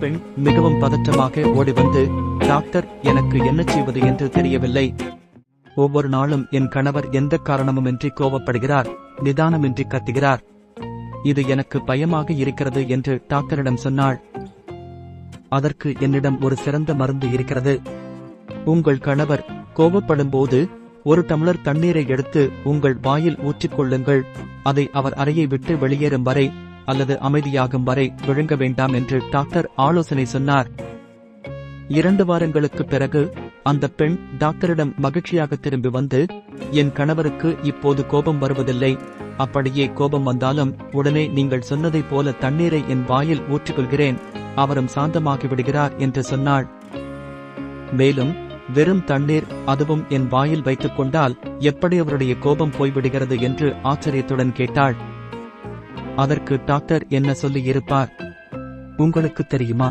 பெண் மிகவும் பதற்றமாக ஓடி வந்து டாக்டர் எனக்கு என்ன செய்வது என்று தெரியவில்லை. ஒவ்வொரு நாளும் என் கணவர் எந்த காரணமுமின்றி கோபப்படுகிறார் நிதானமின்றி கத்துகிறார். இது எனக்கு பயமாக இருக்கிறது என்று டாக்டரிடம் சொன்னாள். அதற்கு என்னிடம் ஒரு சிறந்த மருந்து இருக்கிறது. உங்கள் கணவர் கோபப்படும் போது ஒரு டம்ளர் தண்ணீரை எடுத்து உங்கள் வாயில் ஊற்றிக்கொள்ளுங்கள். அதை அவர் அறையை விட்டு வெளியேறும் வரை அல்லது அமைதியாகும் வரை விழுங்க வேண்டாம் என்று டாக்டர் ஆலோசனை சொன்னார். இரண்டு வாரங்களுக்கு பிறகு அந்த பெண் டாக்டரிடம் மகிழ்ச்சியாக திரும்பி வந்து என் கணவருக்கு இப்போது கோபம் வருவதில்லை. அப்படியே கோபம் வந்தாலும் உடனே நீங்கள் சொன்னதைப் போல தண்ணீரை என் வாயில் ஊற்றிக்கொள்கிறேன். அவரும் சாந்தமாகி விடுகிறார் என்று சொன்னாள். மேலும் வெறும் தண்ணீர் அதுவும் என் வாயில் வைத்துக் கொண்டால் எப்படி அவருடைய கோபம் போய்விடுகிறது? என்று ஆச்சரியத்துடன் கேட்டாள். அதற்கு டாக்டர் என்ன சொல்லி இருப்பார் உங்களுக்கு தெரியுமா?